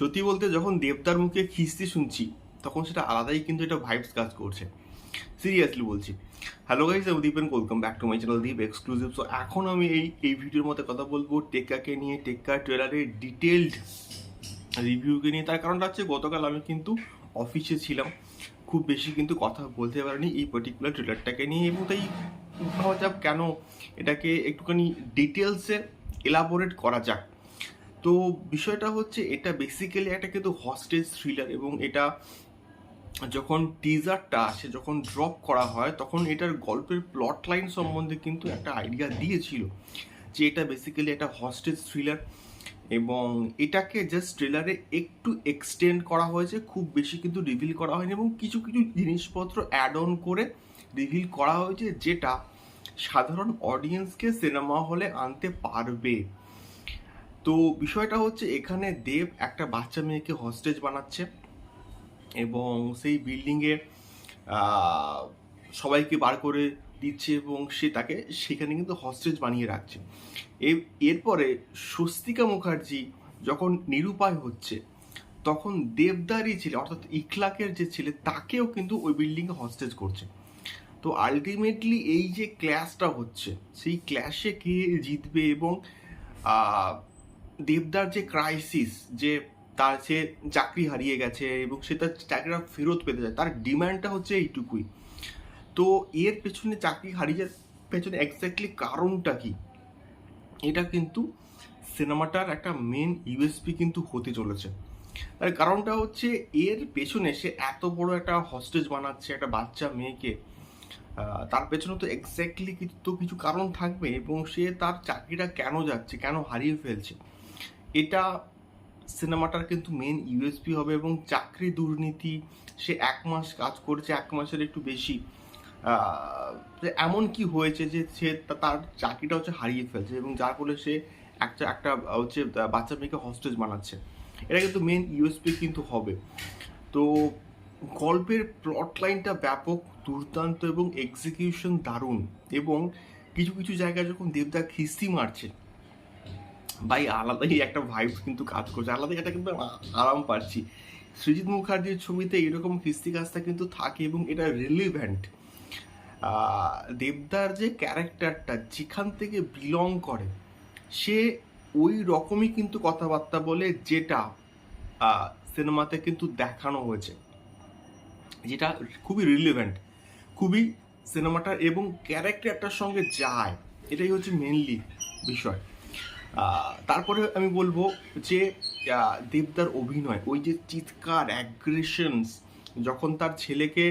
সত্যি বলতে যখন দেবদার মুখে খিস্তি শুনছি, তখন সেটা আলাদাই কিন্তু এটা ভাইবস কাজ করছে। সিরিয়াসলি বলছি। হ্যালো গাইজ আমি Dipen welcome back to my channel Deep exclusive so এখন আমি এই এই ভিডিওর মধ্যে কথা বলব টেক্কাকে নিয়ে টেক্কা ট্রেলারের ডিটেলড রিভিউকে নিয়ে। তার কারণটা হচ্ছে গতকাল আমি কিন্তু অফিসে ছিলাম। খুব বেশি কিন্তু কথা বলতে পারিনি এই পার্টিকুলার ট্রেলারটাকে নিয়ে এবং তাই ভাবা যাক কেন এটাকে একটুখানি ডিটেলসে এলাবোরেট করা যাক। তো বিষয়টা হচ্ছে এটা বেসিক্যালি একটা কিন্তু হস্টেজ থ্রিলার এবং এটা যখন টিজারটা আসে, যখন ড্রপ করা হয়, তখন এটার গল্পের প্লট লাইন সম্বন্ধে কিন্তু একটা আইডিয়া দিয়েছিল যে এটা বেসিক্যালি একটা হস্টেজ থ্রিলার এবং এটাকে জাস্ট ট্রেলারে একটু এক্সটেন্ড করা হয়েছে, খুব বেশি কিন্তু রিভিল করা হয়নি এবং কিছু কিছু জিনিসপত্র অ্যাড অন করে রিভিল করা হয়েছে যেটা সাধারণ অডিয়েন্সকে সিনেমা হলে আনতে পারবে। তো বিষয়টা হচ্ছে এখানে দেব একটা বাচ্চা মেয়েকে হস্টেজ বানাচ্ছে এবং সেই বিল্ডিংয়ে সবাইকে বার করে দিচ্ছে এবং সে তাকে সেখানে কিন্তু হস্টেজ বানিয়ে রাখছে। এরপরে স্বস্তিকা মুখার্জি যখন নিরুপায় হচ্ছে, তখন দেবদারি ছেলে অর্থাৎ ইখলাকের যে ছেলে, তাকেও কিন্তু ওই বিল্ডিংয়ে হস্টেজ করছে। তো আলটিমেটলি এই যে ক্ল্যাশটা হচ্ছে, সেই ক্ল্যাশে কে জিতবে এবং দেবদার যে ক্রাইসিস যে তার সে চাকরি হারিয়ে গেছে এবং সে তার চাকরিটা ফেরত পেতে চায়, তার ডিমান্ডটা হচ্ছে এইটুকুই। তো এর পেছনে চাকরি হারিয়ে পেছনে এক্স্যাক্টলি কারণটা কি? এটা কিন্তু সিনেমাটার একটা মেন ইউএসপি কিন্তু হতে চলেছে। তার কারণটা হচ্ছে এর পেছনে সে এত বড় একটা হস্টেজ বানাচ্ছে, একটা বাচ্চা মেয়েকে। তার পেছনে তো এক্স্যাক্টলি তো কিছু কারণ থাকবে এবং সে তার চাকরিটা কেন যাচ্ছে, কেন হারিয়ে ফেলছে। এটা সিনেমাটার কিন্তু মেন ইউএসপি হবে এবং চাকরি দুর্নীতি সে এক মাস কাজ করেছে, এক মাসের একটু বেশি। এমন কি হয়েছে যে সে তার চাকরিটা হচ্ছে হারিয়ে ফেলছে এবং যার ফলে সে একটা একটা, হচ্ছে, বাচ্চা মেয়েকে হস্টেজ বানাচ্ছে। এটা কিন্তু মেন ইউএসপি কিন্তু হবে। তো গল্পের প্লট লাইনটা ব্যাপক, দুর্দান্ত এবং এক্সিকিউশন দারুণ এবং কিছু কিছু জায়গায় যখন দেবদা খিস্তি মারছে ভাই, আলাদাই একটা ভাইব কিন্তু কাজ করছে। আলাদাই একটা কিন্তু আরাম পাচ্ছি। সৃজিৎ মুখার্জির ছবিতে এরকম খিস্তি কাজটা কিন্তু থাকে এবং এটা রিলিভেন্ট দেবদার যে ক্যারেক্টারটা যেখান থেকে বিলং করে, সে ওই রকমই কিন্তু কথাবার্তা বলে যেটা সিনেমাতে কিন্তু দেখানো হয়েছে। যেটা খুবই রিলিভেন্ট খুবই সিনেমাটা এবং ক্যারেক্টারটার সঙ্গে যায়। এটাই হচ্ছে মেনলি বিষয়। তারপরে আমি বলব যে দেবদার অভিনয়, ওই যে চিৎকার অ্যাগ্রেশনস যখন তার ছেলেকে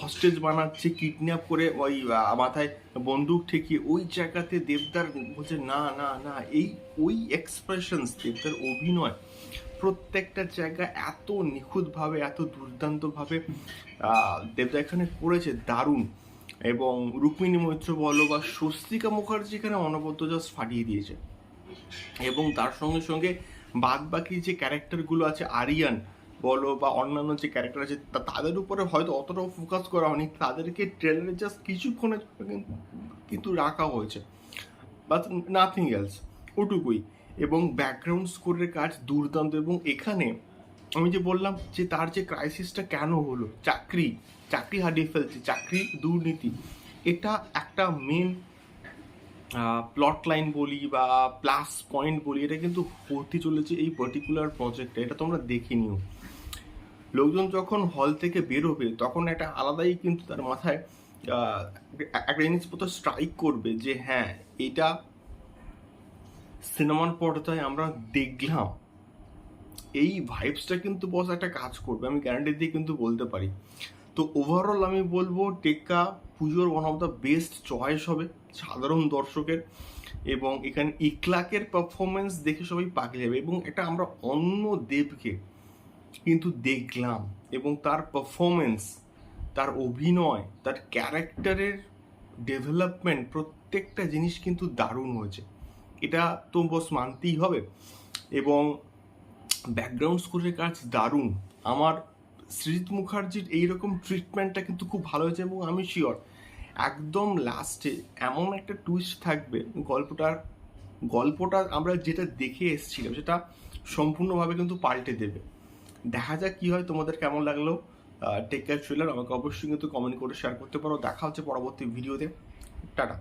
হস্টেজ বানাচ্ছে কিডন্যাপ করে ওই মাথায় বন্দুক ঠেকিয়ে, ওই জায়গাতে দেবদার বলছে, না না না। এই, ওই এক্সপ্রেশনস দেবদার অভিনয়, প্রত্যেকটা জায়গা এত নিখুঁতভাবে, এত দুর্দান্তভাবে দেবদা এখানে করেছে, দারুণ। এবং রুক্মিণী মৈত্র বলো বা স্বস্তিকা মুখার্জি এখানে অনবদ্য জাস্ট ফাটিয়ে দিয়েছে। এবং তার সঙ্গে সঙ্গে বাদ বাকি যে ক্যারেক্টারগুলো আছে, আরিয়ান বলো বা অন্যান্য যে ক্যারেক্টার আছে তাদের উপরে হয়তো অতটাও ফোকাস করা হয়নি। তাদেরকে ট্রেলারে জাস্ট কিছুক্ষণের কিন্তু রাখা হয়েছে। বাট নাথিং এলস ওটুকুই। এবং ব্যাকগ্রাউন্ড স্কোরের কাজ দুর্দান্ত। এবং এখানে আমি যে বললাম যে তার যে ক্রাইসিসটা কেন হলো? চাকরি চাকরি হারিয়ে ফেলছে, চাকরি দুর্নীতি। এটা একটা মেন প্লট লাইন বলি বা প্লাস পয়েন্ট বলি, এটা কিন্তু হতে চলেছে এই পার্টিকুলার প্রজেক্টটা এটা তোমরা দেখে নিও। লোকজন যখন হল থেকে বেরোবে, তখন একটা আলাদাই কিন্তু তার মাথায় একটা জিনিসপত্র স্ট্রাইক করবে যে হ্যাঁ এটা সিনেমার পর্দায় আমরা দেখলাম। এই ভাইবসটা কিন্তু বস একটা কাজ করবে, আমি গ্যারান্টি দিয়ে কিন্তু বলতে পারি। তো ওভারঅল আমি বলব টেক্কা পুজোর one of the best choice হবে সাধারণ দর্শকের এবং এখানে ইকলাকের পারফরমেন্স দেখে সবাই পাগলে যাবে এবং এটা আমরা অন্য দেবকে কিন্তু দেখলাম এবং তার পারফরমেন্স তার অভিনয়, তার ক্যারেক্টারের ডেভেলপমেন্ট প্রত্যেকটা জিনিস কিন্তু দারুণ হয়েছে। এটা তো বস মানতেই হবে এবং ব্যাকগ্রাউন্ড স্কোরের কাজ দারুণ। আমার সৃজিৎ মুখার্জির এইরকম ট্রিটমেন্টটা কিন্তু খুব ভালো হয়েছে এবং আমি শিওর একদম লাস্টে এমন একটা টুইস্ট থাকবে গল্পটার গল্পটা আমরা যেটা দেখে এসেছিলাম সেটা সম্পূর্ণভাবে কিন্তু পাল্টে দেবে। দেখা যাক কী হয়, তোমাদের কেমন লাগল টেক কেয়ার ট্রেলার আমাকে অবশ্যই কিন্তু কমেন্ট করে শেয়ার করতে পারো। দেখা হচ্ছে পরবর্তী ভিডিওতে টাটা।